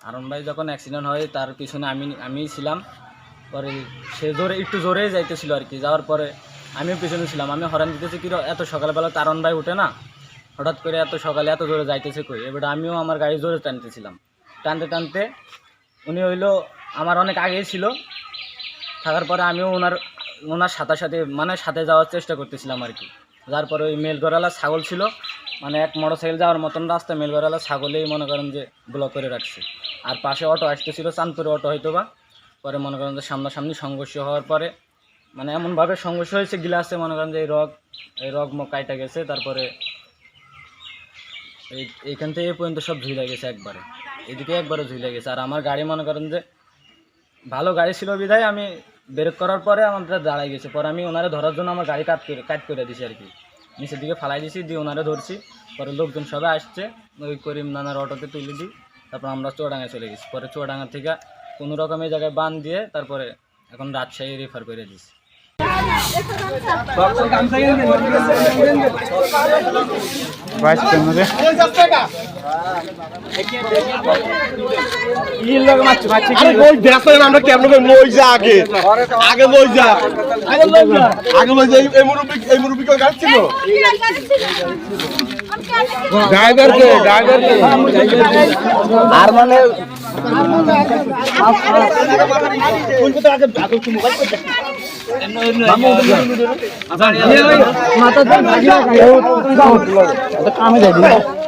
আরন ভাই যখন অ্যাক্সিডেন্ট হয়, তার পিছনে আমি আমি ছিলাম। পরে সে জোরে একটু জোরে যাইতেছিল আর কি। যাওয়ার পরে আমিও পিছনে ছিলাম। আমি হরান দিতেছি কি এত সকালবেলা তারন ভাই উঠে না? হঠাৎ করে এত সকালে এত জোরে যাইতেছে কই? এবার আমিও আমার গাড়ি জোরে টানতেছিলাম। টানতে টানতে উনি হইল আমার অনেক আগেই ছিল। থাকার পরে আমিও ওনার ওনার সাথে সাথে মানে সাথে যাওয়ার চেষ্টা করতেছিলাম আর কি। যার পরে ওই মেলগড়ালা ছাগল ছিল মানে এক মোটর সাইকেল যাওয়ার মতন রাস্তা মেলগড়ালা ছাগলেই মনে করেন যে ব্লক করে রাখছে। আর পাশে অটো আসতেছিল চাঁদপুরে অটো হয়তো বা পরে মনে করেন যে সামনাসামনি সংঘর্ষ হওয়ার পরে মানে এমনভাবে সংঘর্ষ হয়েছে, গিলাসে মনে করেন যে এই রগ এই রগ কাইটা গেছে, তারপরে এই, এইখান থেকে পর্যন্ত সব ঝুলে গেছে একবারে। এদিকে একবারে ঝুলে গেছে। আর আমার গাড়ি মনে করেন যে, ভালো গাড়ি ছিল বিধায় আমি ব্রেক করার পরে আমাদের দাঁড়াই গেছে। পরে আমি ওনারে ধরার জন্য আমার গাড়ি কাট করে কাট করে দিছি আর কি। নিচের দিকে ফালাই দিছি, দিয়ে ওনারে ধরছি। পরে লোকজন সবাই আসছে, ওই করিম নানার অটোতে তুলে দিই। তারপর আমরা চুয়াডাঙ্গায় চলে গেছি। পরে চুয়াডাঙ্গা থেকে কোনো রকম এই জায়গায় বান দিয়ে তারপরে এখন রাজশাহী রেফার করে দিছি। বাইশ আমরা কেমন লই যা আগে। আগে লই যা। আগে লই যা এই মুরব্বি এই মুরব্বি কেউ গাড়ি ছিল ড্রাইভার কে ড্রাইভার কে আর মানে আগে যা কামে লই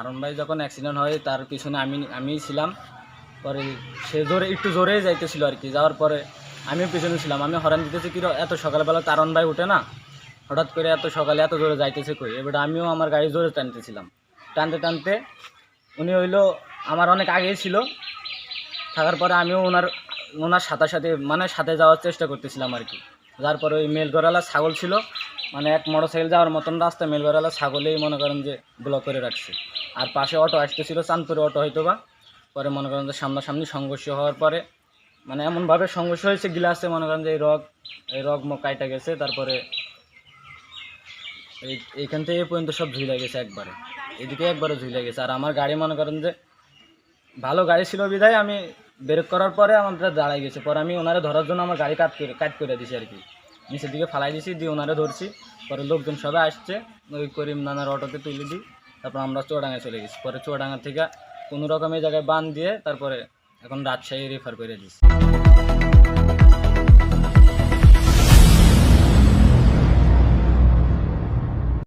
আরন ভাই যখন অ্যাক্সিডেন্ট হয়, তার পিছনে আমি আমি ছিলাম। পরে সে জোরে, একটু জোরে যাইতেছিল আর কি। যাওয়ার পরে আমিও পিছনে ছিলাম। আমি হরান দিতেছি কি এত সকালবেলা তারন ভাই উঠে না? হঠাৎ করে এত সকালে এত জোরে যাইতেছে কই? এবার আমিও আমার গাড়ি জোরে টানতেছিলাম। টানতে টানতে উনি হইল, আমার অনেক আগেই ছিল। থাকার পরে আমিও ওনার ওনার সাথে সাথে মানে সাথে যাওয়ার চেষ্টা করতেছিলাম আর কি। যার পরে ওই মেলগড়ালা ছাগল ছিল। মানে এক মোটর সাইকেল যাওয়ার মতন রাস্তা মেলগড়ালা ছাগলেই মনে করেন যে ব্লক করে রাখছে। আর পাশে অটো আসতেছিল, চাঁদপুরে অটো হয়তো বা। পরে মনে করেন যে সামনাসামনি সংঘর্ষ হওয়ার পরে মানে এমনভাবে সংঘর্ষ হয়েছে, গিলাসে মনে করেন যে এই রগ এই রগ কাইটা গেছে, তারপরে এই, এইখান থেকে পর্যন্ত সব ঝুলে গেছে একবারে। এদিকে একবারে ঝুলে গেছে। আর আমার গাড়ি মনে করেন যে ভালো গাড়ি ছিল বিধায় আমি ব্রেক করার পরে আমাদের দাঁড়াই গেছে। পরে আমি ওনারে ধরার জন্য আমার গাড়ি কাট করে কাট করে দিছি আর কি। নিচের দিকে ফালাই দিছি, দিয়ে ওনারে ধরছি। পরে লোকজন সবাই আসছে, ওই করিম নানার অটোতে তুলে দিই। তারপর আমরা চুয়াডাঙ্গায় চলে গেছি। পরে চুয়াডাঙ্গা থেকে কোনো রকম এই জায়গায় বান দিয়ে তারপরে এখন রাজশাহী রেফার করে দিছি